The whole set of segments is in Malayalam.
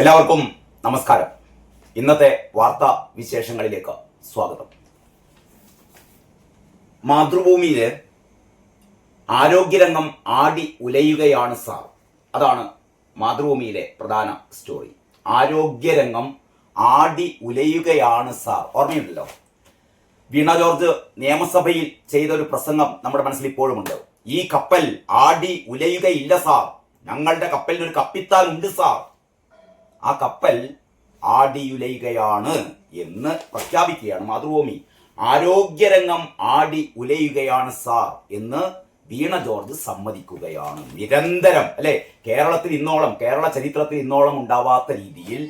എല്ലാവർക്കും നമസ്കാരം. ഇന്നത്തെ വാർത്താ വിശേഷങ്ങളിലേക്ക് സ്വാഗതം. മാതൃഭൂമിയിലെ ആരോഗ്യരംഗം ആടി ഉലയുകയാണ് സാർ. അതാണ് മാതൃഭൂമിയിലെ പ്രധാന സ്റ്റോറി. ആരോഗ്യരംഗം ആടി ഉലയുകയാണ് സാർ. ഓർമ്മയുണ്ടല്ലോ? വീണ ജോർജ് നിയമസഭയിൽ ചെയ്ത ഒരു പ്രസംഗം നമ്മുടെ മനസ്സിൽ ഇപ്പോഴുമുണ്ട്. ഈ കപ്പൽ ആടി ഉലയുകയില്ല സാർ. ഞങ്ങളുടെ കപ്പലിൽ ഒരു കപ്പിത്താൻ ഉണ്ട് സാർ. ആ കപ്പൽ ആടിയുലയുകയാണ് എന്ന് പ്രഖ്യാപിക്കുകയാണ് മാതൃഭൂമി. ആരോഗ്യരംഗം ആടി ഉലയുകയാണ് സാർ എന്ന് വീണ ജോർജ് സമ്മതിക്കുകയാണ്. നിരന്തരം അല്ലെ? കേരളത്തിൽ ഇന്നോളം കേരള ചരിത്രത്തിൽ ഇന്നോളം ഉണ്ടാവാത്ത രീതിയിൽ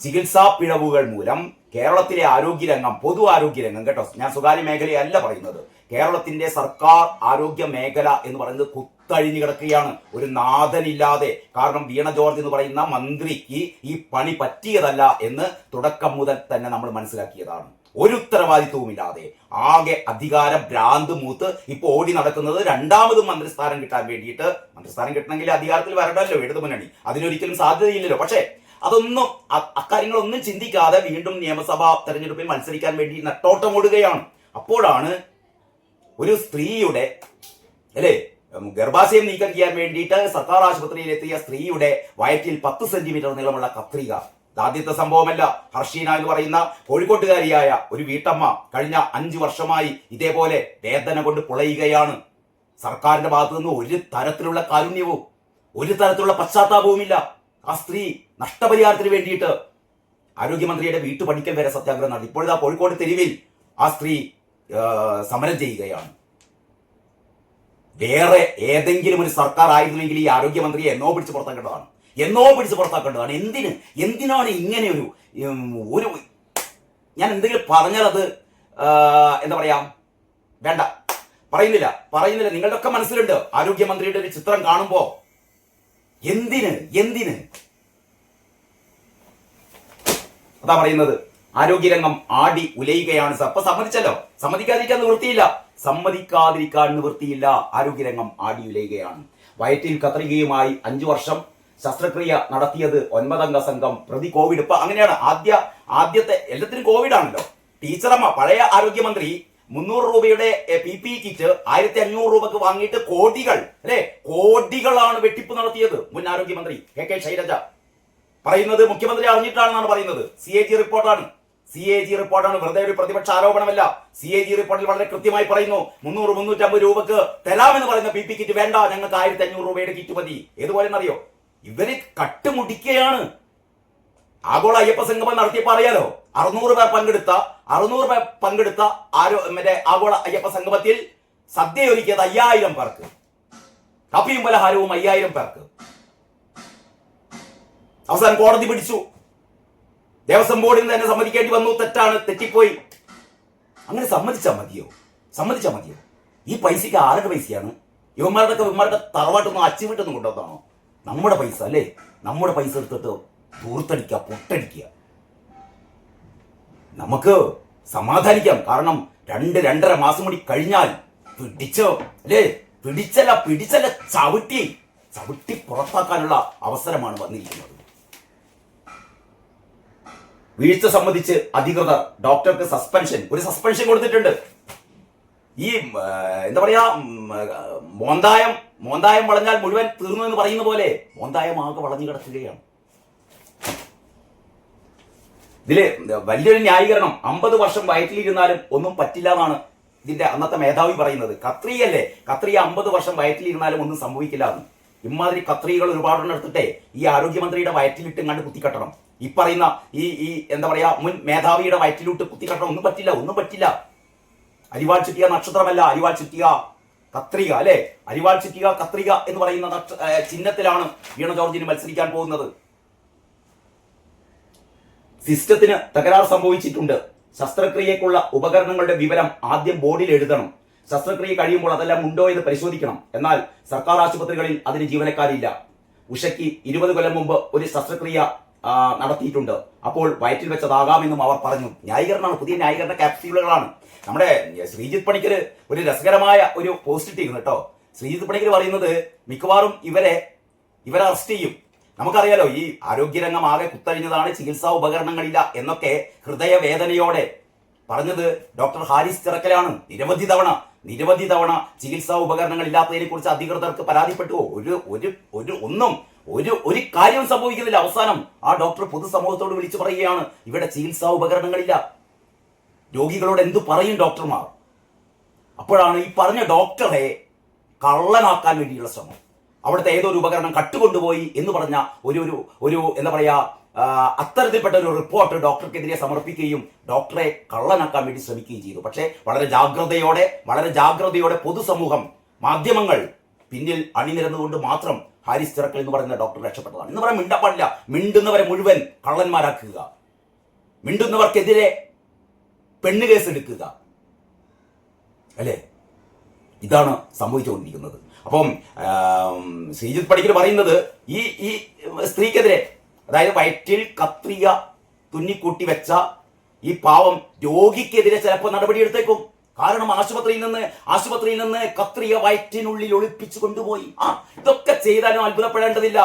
ചികിത്സാ പിഴവുകൾ മൂലം കേരളത്തിലെ ആരോഗ്യരംഗം പൊതു ആരോഗ്യരംഗം കേട്ടോ? ഞാൻ സ്വകാര്യ മേഖലയല്ല പറയുന്നത്. കേരളത്തിന്റെ സർക്കാർ ആരോഗ്യ മേഖല എന്ന് പറയുന്നത് കുത്തഴിഞ്ഞു കിടക്കുകയാണ്. ഒരു നാഥനില്ലാതെ. കാരണം വീണ ജോർജ് എന്ന് പറയുന്ന മന്ത്രിക്ക് ഈ പണി പറ്റിയതല്ല എന്ന് തുടക്കം മുതൽ തന്നെ നമ്മൾ മനസ്സിലാക്കിയതാണ്. ഒരു ഉത്തരവാദിത്വവുമില്ലാതെ. ആകെ അധികാര ഭ്രാന്ത് മൂത്ത് ഇപ്പൊ ഓടി നടക്കുന്നത് രണ്ടാമത് മന്ത്രിസ്ഥാനം കിട്ടാൻ വേണ്ടിയിട്ട്. മന്ത്രിസ്ഥാനം കിട്ടണമെങ്കിൽ അധികാരത്തിൽ വരണമല്ലോ ഇടതു മുന്നണി. അതിനൊരിക്കലും സാധ്യതയില്ലല്ലോ. പക്ഷേ അതൊന്നും അക്കാര്യങ്ങളൊന്നും ചിന്തിക്കാതെ വീണ്ടും നിയമസഭാ തെരഞ്ഞെടുപ്പിൽ മത്സരിക്കാൻ വേണ്ടി നട്ടോട്ടം ഓടുകയാണ്. അപ്പോഴാണ് ഒരു സ്ത്രീയുടെ അല്ലേ? ഗർഭാശയം നീക്കം ചെയ്യാൻ വേണ്ടിയിട്ട് സർക്കാർ ആശുപത്രിയിൽ എത്തിയ സ്ത്രീയുടെ വയറ്റിൽ പത്ത് സെന്റിമീറ്റർ നീളമുള്ള കത്രിക. ആദ്യത്തെ സംഭവമല്ല. ഹർഷീന എന്ന് പറയുന്ന കോഴിക്കോട്ടുകാരിയായ ഒരു വീട്ടമ്മ കഴിഞ്ഞ അഞ്ചു വർഷമായി ഇതേപോലെ വേദന കൊണ്ട് പുളയുകയാണ്. സർക്കാരിന്റെ ഭാഗത്തു നിന്ന് ഒരു തരത്തിലുള്ള കാരുണ്യവും ഒരു തരത്തിലുള്ള പശ്ചാത്താപവുമില്ല. ആ സ്ത്രീ നഷ്ടപരിഹാരത്തിന് വേണ്ടിയിട്ട് ആരോഗ്യമന്ത്രിയുടെ വീട്ടുപണിക്കൽ വരെ സത്യാഗ്രഹം നടത്തി. ഇപ്പോഴത്തെ കോഴിക്കോട് തെരുവിൽ ആ സ്ത്രീ സമരം ചെയ്യുകയാണ്. വേറെ ഏതെങ്കിലും ഒരു സർക്കാർ ആയിരുന്നെങ്കിൽ ഈ ആരോഗ്യമന്ത്രിയെ എന്നോ പിടിച്ച് പുറത്താക്കേണ്ടതാണ്. എന്നോ പിടിച്ച് പുറത്താക്കേണ്ടതാണ്. എന്തിന്? എന്തിനാണ് ഇങ്ങനെ ഒരു ഒരു ഞാൻ എന്തെങ്കിലും പറഞ്ഞാൽ അത് എന്താ പറയാ വേണ്ട. പറയുന്നില്ല. പറയുന്നില്ല. നിങ്ങളുടെ ഒക്കെ മനസ്സിലുണ്ട്. ആരോഗ്യമന്ത്രിയുടെ ഒരു ചിത്രം കാണുമ്പോ എന്തിന്? എന്തിന്? അതാ പറയുന്നത്. ആരോഗ്യരംഗം ആടി ഉലയുകയാണ് സർ. അപ്പൊ സമ്മതിച്ചല്ലോ. സമ്മതിക്കാതിരിക്കാൻ നിവൃത്തിയില്ല സമ്മതിക്കാതിരിക്കാൻ നിവൃത്തിയില്ല ആരോഗ്യരംഗം ആടി ഉലയുകയാണ്. വയറ്റിൽ കത്രികയുമായി അഞ്ചു വർഷം ശസ്ത്രക്രിയ നടത്തിയത് ഒൻപതംഗ സംഘം പ്രതി കോവിഡ്. ഇപ്പൊ അങ്ങനെയാണ്. ആദ്യ ആദ്യത്തെ എല്ലാത്തിനും കോവിഡ് ആണല്ലോ. ടീച്ചറമ്മ പഴയ ആരോഗ്യമന്ത്രി മുന്നൂറ് രൂപയുടെ പി പി കിറ്റ് ആയിരത്തി അഞ്ഞൂറ് രൂപക്ക് വാങ്ങിയിട്ട് കോടികൾ അല്ലെ? കോടികളാണ് വെട്ടിപ്പ് നടത്തിയത് മുൻ ആരോഗ്യമന്ത്രി കെ കെ ശൈലജ. പറയുന്നത് മുഖ്യമന്ത്രി അറിഞ്ഞിട്ടാണെന്നാണ് പറയുന്നത്. സി എ ജി റിപ്പോർട്ടാണ്. സി എ ജി റിപ്പോർട്ടാണ് വെറുതെ ഒരു പ്രതിപക്ഷ ആരോപണമല്ല. സി എ ജി റിപ്പോർട്ടിൽ വളരെ കൃത്യമായി പറയുന്നു. മുന്നൂറ് മുന്നൂറ്റമ്പത് രൂപക്ക് തരാമെന്ന് പറയുന്ന പി പി കിറ്റ് വേണ്ട. ഞങ്ങൾക്ക് ആയിരത്തി അഞ്ഞൂറ് രൂപയുടെ കിറ്റ് മതി. ഏതുപോലെ എന്നറിയോ ഇവർ കട്ടുമുടിക്കുകയാണ്. ആഗോള അയ്യപ്പ സംഗമം നടത്തിയപ്പോൾ അറിയാലോ? അറുന്നൂറ് പേർ പങ്കെടുത്ത അറുന്നൂറ് പേർ പങ്കെടുത്ത ആരോ മറ്റേ ആഗോള അയ്യപ്പ സംഗമത്തിൽ സദ്യ ഒരുക്കിയത് അയ്യായിരം പേർക്ക്. കപ്പിയും പലഹാരവും അയ്യായിരം പേർക്ക്. അവസാനം കോടതി പിടിച്ചു. ദേവസ്വം ബോർഡിൽ നിന്ന് തന്നെ സമ്മതിക്കേണ്ടി വന്നു തെറ്റാണ് തെറ്റിപ്പോയി. അങ്ങനെ സമ്മതിച്ചാൽ മതിയോ? സമ്മതിച്ചാൽ മതിയോ? ഈ പൈസയ്ക്ക് ആരുടെ പൈസയാണ്? ഇവന്മാരുടെ ഒക്കെ ഇവന്മാരുടെ തറവാട്ടൊന്നും അച്ചുവിട്ടൊന്നും കൊണ്ടുവന്നാണോ നമ്മുടെ പൈസ അല്ലേ? നമ്മുടെ പൈസ എടുത്തിട്ട് തൂർത്തടിക്കുക പൊട്ടടിക്കുക. നമുക്ക് സമാധാനിക്കാം. കാരണം രണ്ട് രണ്ടര മാസം കൂടി കഴിഞ്ഞാൽ പിടിച്ചോ? അല്ലേ? പിടിച്ചല്ല പിടിച്ചല്ല ചവിട്ടി. ചവിട്ടി പുറത്താക്കാനുള്ള അവസരമാണ് വന്നിരിക്കുന്നത്. വീഴ്ച സംബന്ധിച്ച് അധികൃതർ ഡോക്ടർക്ക് സസ്പെൻഷൻ ഒരു സസ്പെൻഷൻ കൊടുത്തിട്ടുണ്ട്. ഈ എന്താ പറയാ മോന്തായം മോന്തായം വളഞ്ഞാൽ മുഴുവൻ തീർന്നു എന്ന് പറയുന്ന പോലെ മോന്തായം ആകെ വളഞ്ഞു കിടക്കുകയാണ്. ഇതിൽ വലിയൊരു ന്യായീകരണം അമ്പത് വർഷം വയറ്റിലിരുന്നാലും ഒന്നും പറ്റില്ല എന്നാണ് ഇതിന്റെ അന്നത്തെ മേധാവി പറയുന്നത്. കത്രിയല്ലേ? കത്രിയ അമ്പത് വർഷം വയറ്റിലിരുന്നാലും ഒന്നും സംഭവിക്കില്ല എന്ന്. ഇമാതിരി കത്രികൾ ഒരുപാടെണ്ണം എടുത്തിട്ടേ ഈ ആരോഗ്യമന്ത്രിയുടെ വയറ്റിലിട്ട് കണ്ട് കുത്തിക്കട്ടണം. ഈ പറയുന്ന ഈ ഈ എന്താ പറയാ മുൻ മേധാവിയുടെ വയറ്റിലിട്ട് കുത്തിക്കട്ടണം. ഒന്നും പറ്റില്ല ഒന്നും പറ്റില്ല. അരിവാൾ ചുറ്റിയ നക്ഷത്രമല്ല അരിവാൾ ചുറ്റിയ കത്രിക അല്ലെ? അരിവാൾ ചുറ്റിയ കത്രിക എന്ന് പറയുന്ന ചിഹ്നത്തിലാണ് വീണ ജോർജിന് മത്സരിക്കാൻ പോകുന്നത്. സിസ്റ്റത്തിന് തകരാർ സംഭവിച്ചിട്ടുണ്ട്. ശസ്ത്രക്രിയക്കുള്ള ഉപകരണങ്ങളുടെ വിവരം ആദ്യം ബോർഡിൽ എഴുതണം. ശസ്ത്രക്രിയ കഴിയുമ്പോൾ അതെല്ലാം ഉണ്ടോ എന്ന് പരിശോധിക്കണം. എന്നാൽ സർക്കാർ ആശുപത്രികളിൽ അതിന് ജീവനക്കാരില്ല. ഉഷയ്ക്ക് ഇരുപത് കൊല്ലം മുമ്പ് ഒരു ശസ്ത്രക്രിയ നടത്തിയിട്ടുണ്ട്. അപ്പോൾ വയറ്റിൽ വെച്ചതാകാമെന്നും അവർ പറഞ്ഞു. ന്യായീകരണമാണ് പുതിയ ന്യായീകരണ ക്യാപ്സ്യൂളുകളാണ്. നമ്മുടെ ശ്രീജിത് പണിക്കർ ഒരു രസകരമായ ഒരു പോസ്റ്റ് ഇട്ടിരുന്നു കേട്ടോ. ശ്രീജിത് പണിക്കർ പറയുന്നത് മിക്കവാറും ഇവരെ ഇവരെ അറസ്റ്റ് ചെയ്യും. നമുക്കറിയാലോ ഈ ആരോഗ്യരംഗം ആകെ കുത്തഴിഞ്ഞതാണ് ചികിത്സാ ഉപകരണങ്ങളില്ല എന്നൊക്കെ ഹൃദയവേദനയോടെ പറഞ്ഞത് ഡോക്ടർ ഹാരിസ് ചിറക്കലാണ് നിരവധി തവണ നിരവധി തവണ ചികിത്സാ ഉപകരണങ്ങൾ ഇല്ലാത്തതിനെ കുറിച്ച് അധികൃതർക്ക് പരാതിപ്പെട്ടു ഒരു ഒരു ഒരു ഒന്നും ഒരു ഒരു കാര്യം സംഭവിക്കുന്നില്ല. അവസാനം ആ ഡോക്ടർ പൊതുസമൂഹത്തോട് വിളിച്ചു പറയുകയാണ് ഇവിടെ ചികിത്സാ ഉപകരണങ്ങളില്ല. രോഗികളോട് എന്തു പറയും ഡോക്ടർമാർ? അപ്പോഴാണ് ഈ പറഞ്ഞ ഡോക്ടറെ കള്ളനാക്കാൻ വേണ്ടിയുള്ള ശ്രമം. അവിടുത്തെ ഏതൊരു ഉപകരണം കട്ടുകൊണ്ടുപോയി എന്ന് പറഞ്ഞ ഒരു ഒരു എന്താ പറയാ ആ, അത്തരത്തിൽപ്പെട്ട ഒരു റിപ്പോർട്ട് ഡോക്ടർക്കെതിരെ സമർപ്പിക്കുകയും ഡോക്ടറെ കള്ളനാക്കാൻ വേണ്ടി ശ്രമിക്കുകയും ചെയ്തു. പക്ഷേ വളരെ ജാഗ്രതയോടെ വളരെ ജാഗ്രതയോടെ പൊതുസമൂഹം മാധ്യമങ്ങൾ പിന്നിൽ അണിനിരന്നുകൊണ്ട് മാത്രം ഹാരിസ് ചിറക്കൽ എന്ന് പറയുന്ന ഡോക്ടർ രക്ഷപ്പെട്ടതാണ്. എന്ന് പറയാൻ മിണ്ടപ്പാടില്ല. മിണ്ടുന്നവരെ മുഴുവൻ കള്ളന്മാരാക്കുക. മിണ്ടുന്നവർക്കെതിരെ പെണ്ണ് കേസ് എടുക്കുക അല്ലേ? ഇതാണ് സംഭവിച്ചുകൊണ്ടിരിക്കുന്നത്. അപ്പം ശ്രീജിത് പണിക്കർ പറയുന്നത് ഈ ഈ സ്ത്രീക്കെതിരെ അതായത് വയറ്റിൽ കത്രിക തുന്നിക്കൂട്ടി വെച്ച ഈ പാവം രോഗിക്കെതിരെ ചിലപ്പോൾ നടപടിയെടുത്തേക്കും കാരണം ആശുപത്രിയിൽ നിന്ന് ആശുപത്രിയിൽ നിന്ന് കത്രിക വയറ്റിനുള്ളിൽ ഒളിപ്പിച്ചു കൊണ്ടുപോയി. ആ ഇതൊക്കെ ചെയ്താലും അത്ഭുതപ്പെടേണ്ടതില്ല.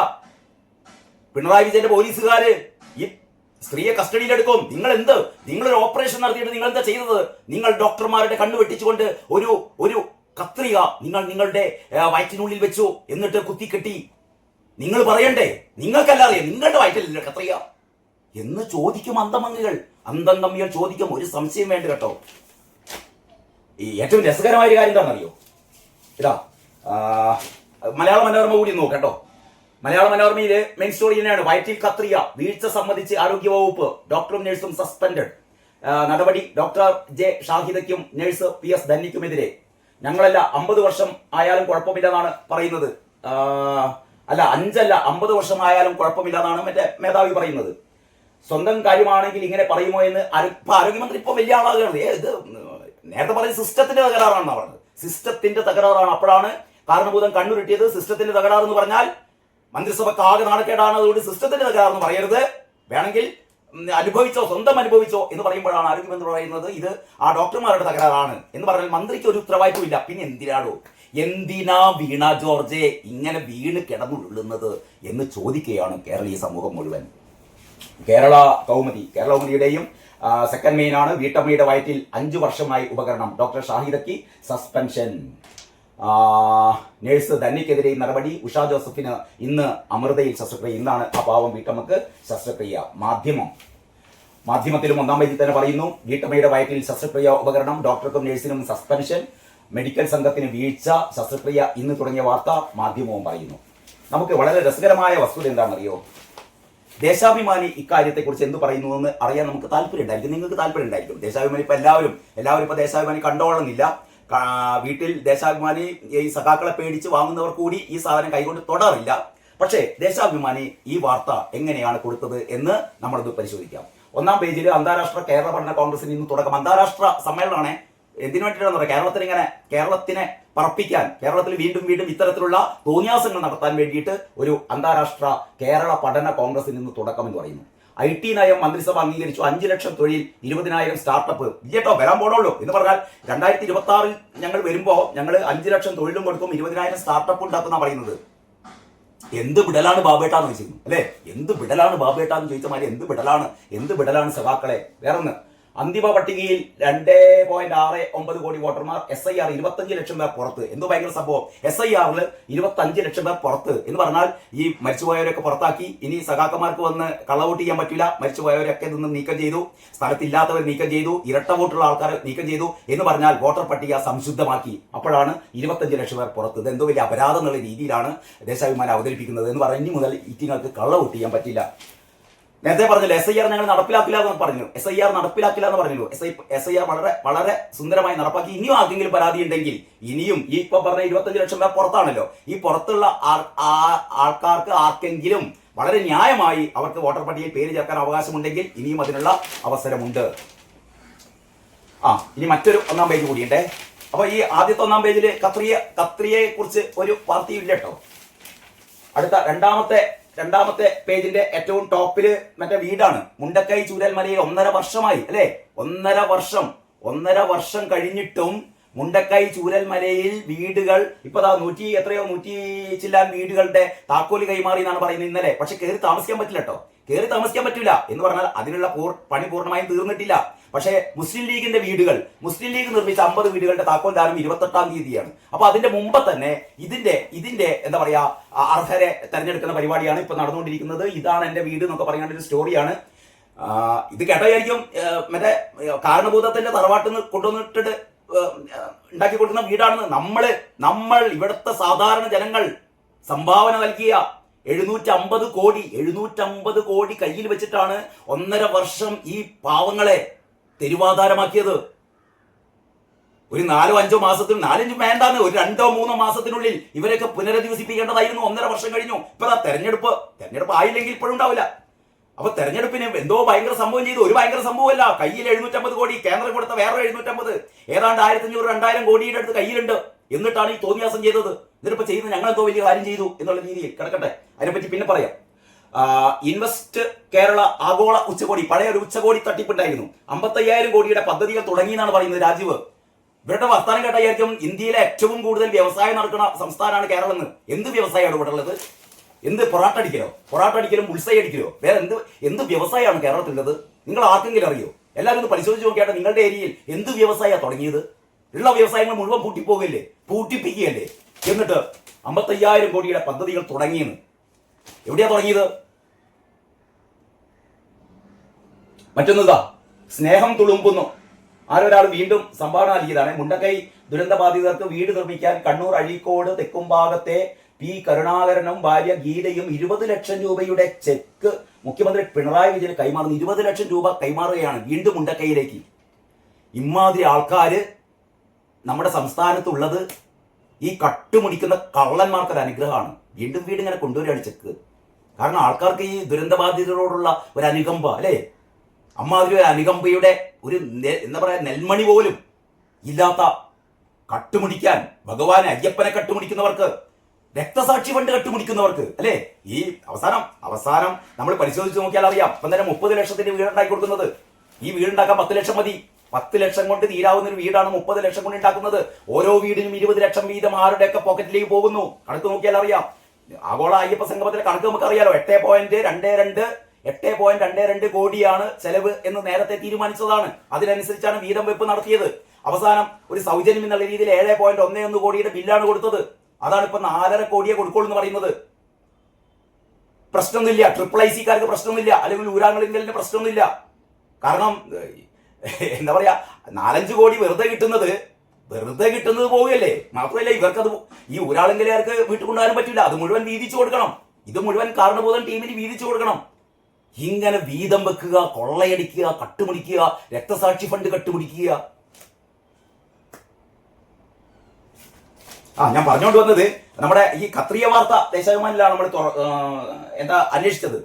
പിണറായി വിജയന്റെ പോലീസുകാര് ഈ സ്ത്രീയെ കസ്റ്റഡിയിലെടുക്കും. നിങ്ങൾ എന്ത് നിങ്ങൾ ഒരു ഓപ്പറേഷൻ നടത്തിയിട്ട് നിങ്ങൾ എന്താ ചെയ്തത്? നിങ്ങൾ ഡോക്ടർമാരുടെ കണ്ണു വെട്ടിച്ചുകൊണ്ട് ഒരു ഒരു കത്രിക നിങ്ങൾ നിങ്ങളുടെ വയറ്റിനുള്ളിൽ വെച്ചു എന്നിട്ട് കുത്തിക്കെട്ടി. നിങ്ങൾ പറയണ്ടേ? നിങ്ങൾക്കല്ലാതെ നിങ്ങളുടെ വയറ്റിലല്ലോ ക്ഷത്രിയ എന്ന് ചോദിക്കും അന്തമംഗികൾ. അന്തം തമ്മികൾ ചോദിക്കും ഒരു സംശയം വേണ്ട കേട്ടോ. ഈ ഏറ്റവും രസകരമായ ഒരു കാര്യം എന്താണെന്നറിയോ? ഇതാ മലയാള മനോരമ കൂടി നോക്കട്ടോ മലയാള മനോരമയിൽ മെയിൻ സ്റ്റോറി തന്നെയാണ്. വയറ്റിൽ കത്രിയ വീഴ്ച സംബന്ധിച്ച് ആരോഗ്യ വകുപ്പ് ഡോക്ടറും നഴ്സും സസ്പെൻഡ് നടപടി ഡോക്ടർ ജെ ഷാഹിദയ്ക്കും നഴ്സ് പി എസ് ധന്യക്കുമെതിരെ ഞങ്ങളല്ല അമ്പത് വർഷം ആയാലും കുഴപ്പമില്ലെന്നാണ് പറയുന്നത്. അല്ല അഞ്ചല്ല അമ്പത് വർഷമായാലും ആയാലും കുഴപ്പമില്ലെന്നാണ് മറ്റേ മേധാവി പറയുന്നത്. സ്വന്തം കാര്യമാണെങ്കിൽ ഇങ്ങനെ പറയുമോ എന്ന് ഇപ്പൊ ആരോഗ്യമന്ത്രി ഇപ്പൊ വലിയ ആളാകുകയാണ് ഇത് നേരത്തെ പറഞ്ഞ സിസ്റ്റത്തിന്റെ തകരാറാണെന്ന് പറഞ്ഞത്. സിസ്റ്റത്തിന്റെ തകരാറാണ്. അപ്പോഴാണ് കാരണഭൂതം കണ്ണുരുട്ടിയത്. സിസ്റ്റത്തിന്റെ തകരാറ് എന്ന് പറഞ്ഞാൽ മന്ത്രിസഭക്ക് ആകെ നാണക്കേടാണ്. അതുകൊണ്ട് സിസ്റ്റത്തിന്റെ തകരാറെന്ന് പറയരുത്. വേണമെങ്കിൽ അനുഭവിച്ചോ സ്വന്തം അനുഭവിച്ചോ എന്ന് പറയുമ്പോഴാണ് ആരോഗ്യമന്ത്രി പറയുന്നത് ഇത് ആ ഡോക്ടർമാരുടെ തകരാറാണ് എന്ന് പറഞ്ഞാൽ മന്ത്രിക്ക് ഒരു ഉത്തരവാദിത്വം ഇല്ല പിന്നെ എന്തിനാടോ? എന്തിനാ വീണ ജോർജെ ഇങ്ങനെ വീണ് കിടന്നുള്ളുന്നത് എന്ന് ചോദിക്കുകയാണ് കേരളീയ സമൂഹം മുഴുവൻ. കേരള കൗമുദി കേരള കൗമുദിയുടെയും സെക്കൻഡ് മെയിനാണ് വീട്ടമ്മയുടെ വയറ്റിൽ അഞ്ചു വർഷമായി ഉപകരണം. ഡോക്ടർ ഷാഹിദക്ക് സസ്പെൻഷൻ നേഴ്സ് ധന്യക്കെതിരെ നടപടി. ഉഷാ ജോസഫിന് ഇന്ന് അമൃതയിൽ ശസ്ത്രക്രിയ. ഇന്നാണ് പാവം വീട്ടമ്മക്ക് ശസ്ത്രക്രിയ. മാധ്യമം. മാധ്യമത്തിലും ഒന്നാം പേജിൽ തന്നെ പറയുന്നു വീട്ടമ്മയുടെ വയറ്റിൽ ശസ്ത്രക്രിയ ഉപകരണം ഡോക്ടർക്കും നേഴ്സിനും സസ്പെൻഷൻ മെഡിക്കൽ സംഘത്തിന് വീഴ്ച ശസ്ത്രക്രിയ ഇന്ന് തുടങ്ങിയ വാർത്ത മാധ്യമവും പറയുന്നു. നമുക്ക് വളരെ രസകരമായ വസ്തുത എന്താണെന്നറിയോ? ദേശാഭിമാനി ഇക്കാര്യത്തെക്കുറിച്ച് എന്ത് പറയുന്നു എന്ന് അറിയാൻ നമുക്ക് താല്പര്യം ഉണ്ടായിരിക്കും നിങ്ങൾക്ക് താല്പര്യം ഉണ്ടായിരിക്കും ദേശാഭിമാനി ഇപ്പൊ എല്ലാവരും എല്ലാവരും ഇപ്പൊ ദേശാഭിമാനി കണ്ടോളുന്നില്ല. വീട്ടിൽ ദേശാഭിമാനി ഈ സഖാക്കളെ പേടിച്ച് വാങ്ങുന്നവർ കൂടി ഈ സാധനം കൈകൊണ്ട് തൊടാറില്ല. പക്ഷേ ദേശാഭിമാനി ഈ വാർത്ത എങ്ങനെയാണ് കൊടുത്തത് എന്ന് നമ്മളത് പരിശോധിക്കാം. ഒന്നാം പേജിൽ അന്താരാഷ്ട്ര കേരള പഠന കോൺഗ്രസിന് ഇന്ന് തുടക്കം. അന്താരാഷ്ട്ര സമ്മേളനമാണ്. എന്തിനു വേണ്ടിയിട്ടാണെന്ന് കേരളത്തിന് ഇങ്ങനെ കേരളത്തിനെ പറപ്പിക്കാൻ കേരളത്തിൽ വീണ്ടും വീണ്ടും ഇത്തരത്തിലുള്ള തോന്നിയാസങ്ങൾ നടത്താൻ വേണ്ടിയിട്ട് ഒരു അന്താരാഷ്ട്ര കേരള പഠന കോൺഗ്രസിൽ നിന്ന് തുടക്കം എന്ന് പറയുന്നു. ഐ ടി നയം മന്ത്രിസഭ അംഗീകരിച്ചു. അഞ്ചു ലക്ഷം തൊഴിൽ ഇരുപതിനായിരം സ്റ്റാർട്ടപ്പ്. ഇല്ലേട്ടോ വരാൻ പോണുള്ളൂ എന്ന് പറഞ്ഞാൽ രണ്ടായിരത്തി ഇരുപത്തി ആറിൽ ഞങ്ങൾ വരുമ്പോൾ ഞങ്ങൾ അഞ്ചു ലക്ഷം തൊഴിലും കൊടുക്കും ഇരുപതിനായിരം സ്റ്റാർട്ടപ്പ് ഉണ്ടാക്കുന്ന പറയുന്നത്. എന്ത് വിടലാണ് ബാബേട്ടാന്ന് ചോദിച്ചിരുന്നു. അല്ലേ? എന്ത് വിടലാണ് ബാബേട്ടാന്ന് ചോദിച്ച മാതിരി എന്ത് വിടലാണ്? എന്ത് വിടലാണ് സഭാക്കളെ വേറൊന്ന്. അന്തിമ പട്ടികയിൽ രണ്ട് പോയിന്റ് ആറ് ഒമ്പത് കോടി വോട്ടർമാർ എസ് ഐ ആർ ഇരുപത്തഞ്ച് ലക്ഷം പേർ പുറത്ത്. എന്ത് ഭയങ്കര സംഭവം? എസ് ഐ ആറിൽ ഇരുപത്തഞ്ച് ലക്ഷം പേർ പുറത്ത്. എന്ന് പറഞ്ഞാൽ ഈ മരിച്ചുപോയവരൊക്കെ പുറത്താക്കി. ഇനി സഖാക്കന്മാർക്ക് വന്ന് കള്ളവോട്ട് ചെയ്യാൻ പറ്റില്ല മരിച്ചുപോയവരൊക്കെ നിന്ന് നീക്കം ചെയ്തു. സ്ഥലത്തില്ലാത്തവർ നീക്കം ചെയ്തു. ഇരട്ട വോട്ടുള്ള ആൾക്കാരെ നീക്കം ചെയ്തു. എന്ന് പറഞ്ഞാൽ വോട്ടർ പട്ടിക സംശുദ്ധമാക്കി. അപ്പോഴാണ് ഇരുപത്തഞ്ച് ലക്ഷം പേർ പുറത്ത്. ഇത് എന്തോ വലിയ അപരാധം എന്നുള്ള രീതിയിലാണ് ദേശാഭിമാനം അവതരിപ്പിക്കുന്നത് എന്ന് പറഞ്ഞു മുതൽ ഇറ്റിങ്ങൾക്ക് കള്ളവോട്ട് ചെയ്യാൻ പറ്റില്ല. നേരത്തെ പറഞ്ഞില്ല എസ് ഐ ആർ ഞങ്ങൾ നടപ്പിലാക്കില്ല എന്ന് പറഞ്ഞു എസ് ഐ ആർ നടപ്പിലാക്കില്ല എന്ന് പറഞ്ഞു S I S I R വളരെ വളരെ സുന്ദരമായി നടപ്പാക്കി. ഇനിയും ആർക്കെങ്കിലും പരാതി ഉണ്ടെങ്കിൽ ഇനിയും ഈ ഇപ്പൊ പറഞ്ഞ ഇരുപത്തഞ്ച് ലക്ഷം പേർ പുറത്താണല്ലോ. ഈ പുറത്തുള്ള ആൾക്കാർക്ക് ആർക്കെങ്കിലും വളരെ ന്യായമായി അവർക്ക് വോട്ടർ പട്ടികയിൽ പേര് ചേർക്കാൻ അവകാശമുണ്ടെങ്കിൽ ഇനിയും അതിനുള്ള അവസരമുണ്ട്. ആ ഇനി മറ്റൊരു ഒന്നാം പേജ് കൂടിയുണ്ടേ അപ്പൊ ഈ ആദ്യത്തെ ഒന്നാം പേജിൽ കത്രിയ കത്രിയെ കുറിച്ച് ഒരു വാർത്തയും ഇല്ല കേട്ടോ. അടുത്ത രണ്ടാമത്തെ രണ്ടാമത്തെ പേജിന്റെ ഏറ്റവും ടോപ്പിൽ മറ്റേ വീടാണ്. മുണ്ടക്കൈ ചൂരൽമലയിൽ ഒന്നര വർഷമായി അല്ലെ? ഒന്നര വർഷം ഒന്നര വർഷം കഴിഞ്ഞിട്ടും മുണ്ടക്കൈ ചൂരൽമലയിൽ വീടുകൾ ഇപ്പൊ ദാ നൂറ്റി എത്രയോ നൂറ്റി ചില്ലാൻ വീടുകളുടെ താക്കോൽ കൈമാറി എന്നാണ് പറയുന്നത് ഇന്നലെ. പക്ഷെ കയറി താമസിക്കാൻ പറ്റില്ല കേട്ടോ. കയറി താമസിക്കാൻ പറ്റില്ല എന്ന് പറഞ്ഞാൽ അതിനുള്ള പണി പൂർണമായും തീർന്നിട്ടില്ല. പക്ഷേ മുസ്ലിം ലീഗിന്റെ വീടുകൾ മുസ്ലിം ലീഗ് നിർമ്മിച്ച അമ്പത് വീടുകളുടെ താക്കോൽ ദാനം ഇരുപത്തെട്ടാം തീയതിയാണ്. അപ്പൊ അതിന്റെ മുമ്പ് തന്നെ ഇതിന്റെ ഇതിന്റെ എന്താ പറയാ അർഹരെ തെരഞ്ഞെടുക്കുന്ന പരിപാടിയാണ് ഇപ്പൊ നടന്നുകൊണ്ടിരിക്കുന്നത്. ഇതാണ് എന്റെ വീട് എന്നൊക്കെ പറയുന്ന ഒരു സ്റ്റോറിയാണ്. ഇത് കേട്ടായിരിക്കും മറ്റേ കാരണഭൂതത്തിന്റെ തറവാട്ട് കൊണ്ടുവന്നിട്ട് ഉണ്ടാക്കി കൊടുക്കുന്ന വീടാണെന്ന് നമ്മൾ നമ്മൾ ഇവിടുത്തെ സാധാരണ ജനങ്ങൾ സംഭാവന നൽകിയ എഴുന്നൂറ്റമ്പത് കോടി എഴുന്നൂറ്റമ്പത് കോടി കയ്യിൽ വെച്ചിട്ടാണ് ഒന്നര വർഷം ഈ പാവങ്ങളെ തെരുവാധാരമാക്കിയത്. ഒരു നാലോ അഞ്ചോ മാസത്തിൽ നാലഞ്ച് വേണ്ടാന്ന് ഒരു രണ്ടോ മൂന്നോ മാസത്തിനുള്ളിൽ ഇവരെയൊക്കെ പുനരധിവസിപ്പിക്കേണ്ടതായിരുന്നു. ഒന്നര വർഷം കഴിഞ്ഞു. ഇപ്പൊ തെരഞ്ഞെടുപ്പ്. തെരഞ്ഞെടുപ്പ് ആയില്ലെങ്കിൽ ഇപ്പോഴും ഉണ്ടാവില്ല. അപ്പൊ തെരഞ്ഞെടുപ്പിന് എന്തോ ഭയങ്കര സംഭവം ചെയ്തു. ഒരു ഭയങ്കര സംഭവമല്ല. കയ്യിൽ എഴുന്നൂറ്റമ്പത് കോടി കേന്ദ്രം കൊടുത്ത വേറെ എഴുന്നൂറ്റമ്പത്. ഏതാണ്ട് ആയിരത്തി അഞ്ഞൂറ് രണ്ടായിരം കോടിയുടെ അടുത്ത് കയ്യിലുണ്ട്. എന്നിട്ടാണ് ഈ തോന്നിയാസം ചെയ്തത്. ഇതിനിപ്പോ ചെയ്യുന്ന ഞങ്ങളെന്തോ വലിയ കാര്യം ചെയ്തു എന്നുള്ള രീതിയിൽ. കിടക്കട്ടെ. അതിനെപ്പറ്റി പിന്നെ പറയാം. ഇൻവെസ്റ്റ് കേരള ആഗോള ഉച്ചകോടി പഴയ ഒരു ഉച്ചകോടി തട്ടിപ്പുണ്ടായിരുന്നു. അമ്പത്തയ്യായിരം കോടിയുടെ പദ്ധതികൾ തുടങ്ങി എന്നാണ് പറയുന്നത് രാജീവ്. ഇവരുടെ വർത്താനം കേട്ടായിരിക്കും ഇന്ത്യയിലെ ഏറ്റവും കൂടുതൽ വ്യവസായം നടക്കുന്ന സംസ്ഥാനമാണ് കേരളം എന്ന്. എന്ത് വ്യവസായമാണ് ഇവിടെ ഉള്ളത്? എന്ത് പൊറാട്ട അടിക്കലോ? പൊറാട്ട അടിക്കലും ഉത്സവ അടിക്കലോ? വേറെ എന്ത് എന്ത് വ്യവസായമാണ് കേരളത്തിലുള്ളത്? നിങ്ങൾ ആർക്കെങ്കിലും അറിയോ? എല്ലാവരും ഒന്ന് പരിശോധിച്ച് നോക്കിയാട്ടെ നിങ്ങളുടെ ഏരിയയിൽ എന്ത് വ്യവസായമാണ് തുടങ്ങിയത്? ഉള്ള വ്യവസായങ്ങൾ മുഴുവൻ പൂട്ടിപ്പോകല്ലേ പൂട്ടിപ്പിക്കുകയല്ലേ? എന്നിട്ട് അമ്പത്തയ്യായിരം കോടിയുടെ പദ്ധതികൾ തുടങ്ങിയെന്ന്. എവിടെയാ തുടങ്ങിയത്? മറ്റൊന്നുതാ സ്നേഹം തുളുമ്പുന്നു. ആരൊരാൾ വീണ്ടും സംഭാവന നൽകിയതാണ്. മുണ്ടക്കൈ ദുരന്ത ബാധിതർക്ക് വീട് നിർമ്മിക്കാൻ കണ്ണൂർ അഴീക്കോട് തെക്കുംഭാഗത്തെ പി കരുണാകരനും ഭാര്യ ഗീതയും ഇരുപത് ലക്ഷം രൂപയുടെ ചെക്ക് മുഖ്യമന്ത്രി പിണറായി വിജയന് കൈമാറുന്നു. ഇരുപത് ലക്ഷം രൂപ കൈമാറുകയാണ് വീണ്ടും മുണ്ടക്കൈയിലേക്ക്. ഇമാതിരി ആൾക്കാര് നമ്മുടെ സംസ്ഥാനത്തുള്ളത് ഈ കട്ടുമുടിക്കുന്ന കള്ളന്മാർക്കൊരു അനുഗ്രഹമാണ്. വീണ്ടും വീട് ഇങ്ങനെ കൊണ്ടുവരികയാണ് ചെക്ക് കാരണം ആൾക്കാർക്ക് ഈ ദുരന്തബാധിതരോടുള്ള ഒരു അനുകമ്പ അല്ലേ? അമ്മാതിരി ഒരു അനുകമ്പയുടെ ഒരു എന്താ പറയാ നെൽമണി പോലും ഇല്ലാത്ത കട്ടുമുടിക്കാൻ ഭഗവാൻ അയ്യപ്പനെ കട്ടുമുടിക്കുന്നവർക്ക് രക്തസാക്ഷി ഫണ്ട് കട്ടുമുടിക്കുന്നവർക്ക് അല്ലേ? ഈ അവസാനം അവസാനം നമ്മൾ പരിശോധിച്ച് നോക്കിയാൽ അറിയാം. ഇപ്പം തന്നെ മുപ്പത് ലക്ഷത്തിന്റെ വീടുണ്ടാക്കി കൊടുക്കുന്നത്. ഈ വീടുണ്ടാക്കാൻ പത്ത് ലക്ഷം മതി. പത്ത് ലക്ഷം കൊണ്ട് തീരാവുന്ന ഒരു വീടാണ് മുപ്പത് ലക്ഷം കൊണ്ട് ഉണ്ടാക്കുന്നത്. ഓരോ വീടിനും ഇരുപത് ലക്ഷം വീതം ആരുടെയൊക്കെ പോക്കറ്റിലേക്ക് പോകുന്നു? കണക്ക് നോക്കിയാൽ അറിയാം. ആഗോള അയ്യപ്പ സംഗമത്തിലെ കണക്ക് നമുക്ക് അറിയാലോ. എട്ട് പോയിന്റ് രണ്ട് രണ്ട് എട്ട് പോയിന്റ് രണ്ട് രണ്ട് കോടിയാണ് ചെലവ് എന്ന് നേരത്തെ തീരുമാനിച്ചതാണ്. അതിനനുസരിച്ചാണ് വീതം വെപ്പ് നടത്തിയത്. അവസാനം ഒരു സൗജന്യം എന്നുള്ള രീതിയിൽ ഏഴ് പോയിന്റ് ഒന്ന് ഒന്ന് കോടിയുടെ ബില്ലാണ് കൊടുത്തത്. അതാണ് ഇപ്പൊ നാലര കോടിയെ കൊടുക്കുള്ളൂ എന്ന് പറയുന്നത്. പ്രശ്നമൊന്നുമില്ല. ട്രിപ്പിൾ ഐ സിക്കാർക്ക് പ്രശ്നമൊന്നുമില്ല. അല്ലെങ്കിൽ ഊരാങ്ങളിങ്കലിന് പ്രശ്നമൊന്നുമില്ല. കാരണം എന്താ പറയാ നാലഞ്ച് കോടി വെറുതെ കിട്ടുന്നത് വെറുതെ കിട്ടുന്നത് പോവുകയല്ലേ? മാത്രമല്ല ഇവർക്കത് ഈ ഊരാളിങ്കലുകാർക്ക് വീട്ടിൽ കൊണ്ടുപോകാൻ പറ്റില്ല അത് മുഴുവൻ വീതിച്ചു കൊടുക്കണം. ഇത് മുഴുവൻ കാരണബോധം ടീമിന് വീതിച്ചു കൊടുക്കണം. ഇങ്ങനെ വീതം വെക്കുക കൊള്ളയടിക്കുക കട്ടുമുടിക്കുക രക്തസാക്ഷി ഫണ്ട് കട്ടുപിടിക്കുക ആ ഞാൻ പറഞ്ഞുകൊണ്ട് വന്നത് നമ്മുടെ ഈ കത്രിയ വാർത്ത ദേശാഭിമാനിലാണ് നമ്മൾ എന്താ അന്വേഷിച്ചത്.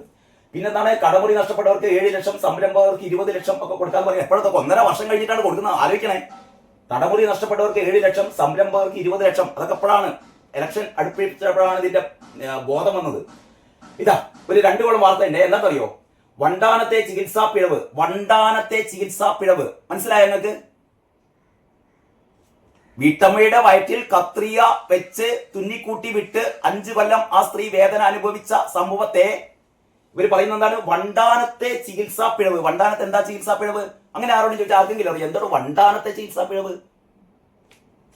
പിന്നെ എന്താണ് കടമുറി നഷ്ടപ്പെട്ടവർക്ക് ഏഴ് ലക്ഷം സംരംഭകർക്ക് ഇരുപത് ലക്ഷം ഒക്കെ കൊടുക്കാൻ പറയും എപ്പോഴത്തെ ഒന്നര വർഷം കഴിഞ്ഞിട്ടാണ് കൊടുക്കുന്നത്? ആലോചിക്കണേ. കടമുറി നഷ്ടപ്പെട്ടവർക്ക് ഏഴ് ലക്ഷം സംരംഭകർക്ക് ഇരുപത് ലക്ഷം. അതൊക്കെ എപ്പോഴാണ്? ഇലക്ഷൻ അടുപ്പിച്ചപ്പോഴാണ് ഇതിന്റെ ബോധം വന്നത്. ഇതാ ഒരു രണ്ടു കോളം വാർത്ത ഉണ്ട്. എന്താണെന്നറിയോ? വണ്ടാനത്തെ ചികിത്സാ പിഴവ്. വണ്ടാനത്തെ ചികിത്സാ പിഴവ്. മനസ്സിലായോ നിങ്ങൾക്ക്? വീട്ടമ്മയുടെ വയറ്റിൽ കത്രിയ വെച്ച് തുന്നിക്കൂട്ടി വിട്ട് അഞ്ചു കൊല്ലം ആ സ്ത്രീ വേദന അനുഭവിച്ച സംഭവത്തെ ഇവർ പറയുന്ന എന്താണ്? വണ്ടാനത്തെ ചികിത്സാ പിഴവ്. വണ്ടാനത്തെ എന്താ ചികിത്സാ പിഴവ്? അങ്ങനെ ആരോടും ചോദിച്ചാൽ ആർക്കെങ്കിലും അറിയാം. എന്താണ് വണ്ടാനത്തെ ചികിത്സാ പിഴവ്?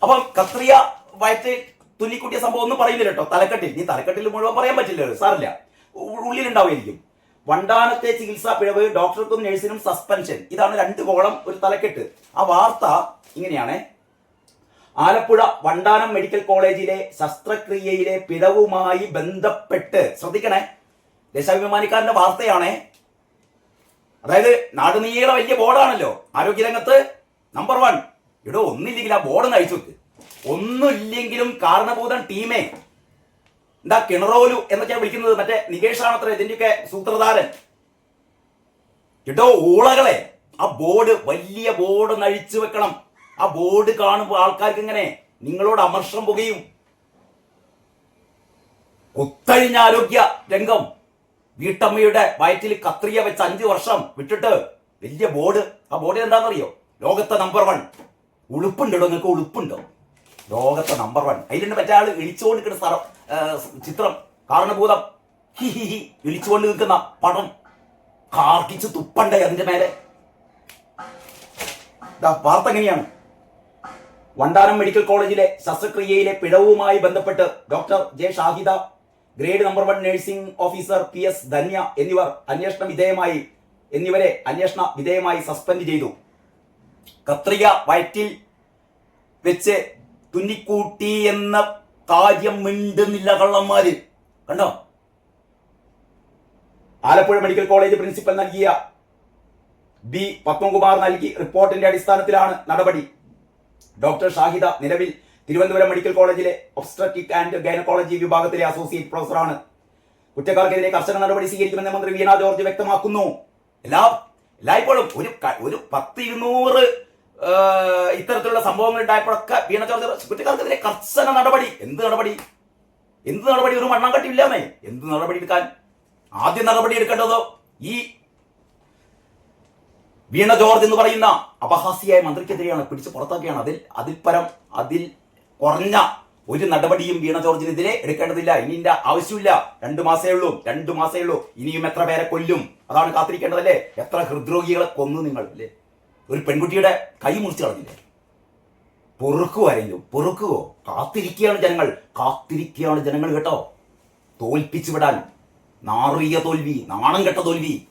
അപ്പം കത്രിയ വയറ്റ് തുന്നിക്കുട്ടിയ സംഭവം ഒന്നും പറയുന്നില്ല കേട്ടോ. തലക്കെട്ടിൽ. നീ തലക്കെട്ടിൽ മുഴുവൻ പറയാൻ പറ്റില്ല സാറില്ല. ഉള്ളിലുണ്ടാവുമായിരിക്കും. വണ്ടാനത്തെ ചികിത്സാ പിഴവ് ഡോക്ടർക്കും നഴ്സിനും സസ്പെൻഷൻ. ഇതാണ് രണ്ട് കോളം ഒരു തലക്കെട്ട്. ആ വാർത്ത ഇങ്ങനെയാണ്. ആലപ്പുഴ വണ്ടാനം മെഡിക്കൽ കോളേജിലെ ശസ്ത്രക്രിയയിലെ പിഴവുമായി ബന്ധപ്പെട്ട്. ശ്രദ്ധിക്കണേ. ദേശാഭിമാനിക്കാരന്റെ വാർത്തയാണേ. അതായത് നാടുനീള വലിയ ബോർഡാണല്ലോ. ആരോഗ്യരംഗത്ത് നമ്പർ വൺ ഇവിടെ ഒന്നില്ലെങ്കിൽ ആ ബോർഡ് നയിച്ചു ഒന്നുമില്ലെങ്കിലും കാരണഭൂതൻ ടീമേ. എന്താ കിണറോലു എന്നൊക്കെയാണ് വിളിക്കുന്നത് മറ്റേ നികേഷാണത്ര ഇതിന്റെയൊക്കെ സൂത്രധാരൻ. കേട്ടോ ഊളകളെ ആ ബോർഡ് വലിയ ബോർഡ് നഴിച്ചു വെക്കണം. ആ ബോർഡ് കാണുമ്പോൾ ആൾക്കാർക്ക് ഇങ്ങനെ നിങ്ങളോട് അമർഷം പുകയും. കുത്തഴിഞ്ഞ ആരോഗ്യ രംഗം. വീട്ടമ്മയുടെ വയറ്റിൽ കത്രിയ വെച്ച് അഞ്ചു വർഷം വിട്ടിട്ട് വലിയ ബോർഡ്. ആ ബോർഡിൽ എന്താണെന്നറിയോ? ലോകത്തെ നമ്പർ വൺ ഉളുപ്പുണ്ടോ നിങ്ങൾക്ക് ഉളുപ്പുണ്ടോ? ലോകത്തെ നമ്പർ വൺ അതിലുണ്ട് മറ്റേ ആൾ ഇളിച്ചുകൊണ്ട് നിൽക്കുന്ന സ്ഥലം ചിത്രം കാരണഭൂതം. ഹി ഹി ഹി ഇളിച്ചുകൊണ്ട് നിൽക്കുന്ന പടം. കാർക്കിച്ച് തുപ്പണ്ടേ അതിന്റെ മേലെ. വാർത്ത എങ്ങനെയാണ്? വണ്ടാനം മെഡിക്കൽ കോളേജിലെ ശസ്ത്രക്രിയയിലെ പിഴവുമായി ബന്ധപ്പെട്ട് doctor J Shahida grade number one nursing officer P S Dhanya എന്നിവർ അന്വേഷണ വിധേയമായി എന്നിവരെ അന്വേഷണ വിധേയമായി സസ്പെൻഡ് ചെയ്തു. കത്രിക വയറ്റിൽ വെച്ച് തുന്നിക്കൂട്ടി എന്ന കാര്യം മിണ്ടുന്നില്ല കള്ളന്മാര്. കണ്ടോ? ആലപ്പുഴ മെഡിക്കൽ കോളേജ് പ്രിൻസിപ്പൽ നൽകിയ ബി പത്മകുമാർ നൽകി റിപ്പോർട്ടിന്റെ അടിസ്ഥാനത്തിലാണ് നടപടി. ഡോക്ടർ ഷാഹിദ നിലവിൽ Thiruvananthapuram medical college obstetric and gynaecology വിഭാഗത്തിലെ അസോസിയേറ്റ് പ്രൊഫസറാണ് കുറ്റക്കാർക്കെതിരെ കർശന നടപടി സ്വീകരിക്കുമെന്ന് മന്ത്രി വീണ ജോർജ് വ്യക്തമാക്കുന്നു. എല്ലാ എല്ലായ്പ്പോഴും ഒരു ഒരു പത്ത് ഇരുന്നൂറ് ഇത്തരത്തിലുള്ള സംഭവങ്ങൾ ഉണ്ടായപ്പോഴൊക്കെ വീണ ജോർജ് കുറ്റക്കാർക്കെതിരെ കർശന നടപടി. എന്ത് നടപടി? എന്ത് നടപടി? ഒരു മണ്ണാങ്കട്ടി ഇല്ലാമേ എന്ത് നടപടി എടുക്കാൻ? ആദ്യം നടപടി എടുക്കേണ്ടതോ ഈ വീണ ജോർജ് എന്ന് പറയുന്ന അപഹാസ്യയായ മന്ത്രിക്കെതിരെയാണ്. പിടിച്ച് പുറത്താക്കിയാണ്. അതിൽ അതിൽ പരം അതിൽ കുറഞ്ഞ ഒരു നടപടിയും വീണ ജോർജിനെതിരെ എടുക്കേണ്ടതില്ല. ഇനി ഇതിന്റെ ആവശ്യമില്ല. രണ്ടു മാസേ ഉള്ളൂ. രണ്ടു മാസേ ഉള്ളൂ. ഇനിയും എത്ര പേരെ കൊല്ലും? അതാണ് കാത്തിരിക്കേണ്ടതല്ലേ? എത്ര ഹൃദ്രോഗികളെ കൊന്നു നിങ്ങൾ? അല്ലേ? ഒരു പെൺകുട്ടിയുടെ കൈ മുറിച്ചു കളഞ്ഞില്ലേ? പൊറുക്കുവോ ആരെങ്കിലും പൊറുക്കുവോ? കാത്തിരിക്കുകയാണ് ജനങ്ങൾ. കാത്തിരിക്കുകയാണ് ജനങ്ങൾ കേട്ടോ. തോൽപ്പിച്ചു വിടാൻ. നാറിയ തോൽവി. നാണം കെട്ട തോൽവി.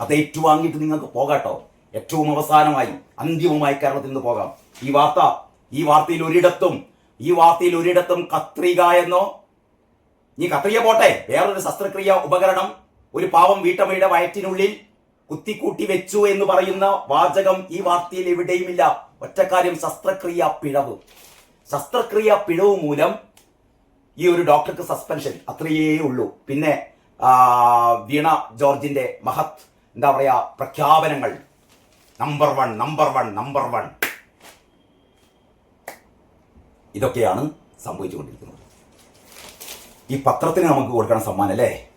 അത് ഏറ്റുവാങ്ങിയിട്ട് നിങ്ങൾക്ക് പോകാട്ടോ ഏറ്റവും അവസാനമായി അന്തിമമായി കേരളത്തിൽ നിന്ന് പോകാം. ഈ വാർത്ത ഈ വാർത്തയിൽ ഒരിടത്തും ഈ വാർത്തയിൽ ഒരിടത്തും കത്രിക എന്നോ നീ കത്രിക പോട്ടെ വേറൊരു ശസ്ത്രക്രിയ ഉപകരണം ഒരു പാവം വീട്ടമ്മയുടെ വയറ്റിനുള്ളിൽ കുത്തിക്കൂട്ടി വെച്ചു എന്ന് പറയുന്ന വാചകം ഈ വാർത്തയിൽ എവിടെയുമില്ല. ഒറ്റക്കാര്യം ശസ്ത്രക്രിയ പിഴവ്. ശസ്ത്രക്രിയ പിഴവ് മൂലം ഈ ഒരു ഡോക്ടർക്ക് സസ്പെൻഷൻ അത്രയേ ഉള്ളൂ. പിന്നെ വീണ ജോർജിന്റെ മഹത് എന്താ പറയാ പ്രഖ്യാപനങ്ങൾ. Number one number one number one ഇതൊക്കെയാണ് സംഭവിച്ചുകൊണ്ടിരിക്കുന്നത്. ഈ പത്രത്തിന് നമുക്ക് കൊടുക്കണം സമ്മാനം അല്ലേ?